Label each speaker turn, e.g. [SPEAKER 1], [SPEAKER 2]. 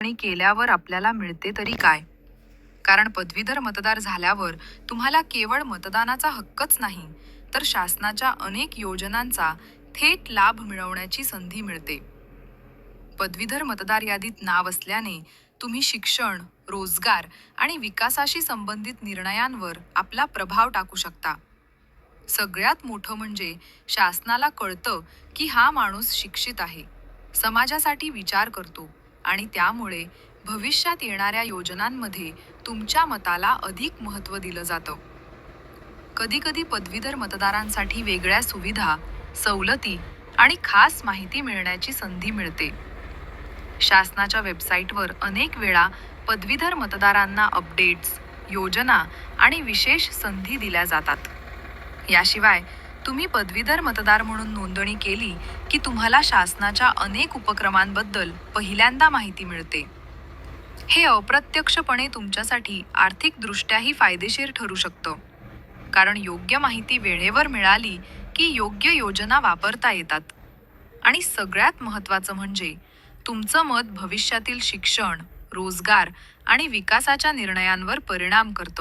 [SPEAKER 1] आणि केल्यावर आपल्याला मिळते तरी काय? कारण पदवीधर मतदार झाल्यावर तुम्हाला केवळ मतदानाचा हक्कच नाही तर शासनाच्या अनेक योजनांचा थेट लाभ मिळवण्याची संधी मिळते. पदवीधर मतदार यादीत नाव असल्याने तुम्ही शिक्षण रोजगार आणि विकासाशी संबंधित निर्णयांवर आपला प्रभाव टाकू शकता. सगळ्यात मोठं म्हणजे शासनाला कळतं की हा माणूस शिक्षित आहे. समाजासाठी विचार करतो. आणि त्यामुळे भविष्यात येणाऱ्या योजनांमध्ये तुमच्या मताला अधिक महत्त्व दिलं जातं. कधीकधी पदवीधर मतदारांसाठी वेगळ्या सुविधा सवलती आणि खास माहिती मिळण्याची संधी मिळते. शासनाच्या वेबसाईटवर अनेक वेळा पदवीधर मतदारांना अपडेट्स योजना आणि विशेष संधी दिल्या जातात. याशिवाय तुम्ही पदवीधर मतदार म्हणून नोंदणी केली की तुम्हाला शासनाच्या अनेक उपक्रमांबद्दल पहिल्यांदा माहिती मिळते. हे अप्रत्यक्षपणे तुमच्यासाठी आर्थिकदृष्ट्याही फायदेशीर ठरू शकतं. कारण योग्य माहिती वेळेवर मिळाली की योग्य योजना वापरता येतात. आणि सगळ्यात महत्त्वाचं म्हणजे तुमचं मत भविष्यातील शिक्षण रोजगार आणि विकासाच्या निर्णयांवर परिणाम करतं.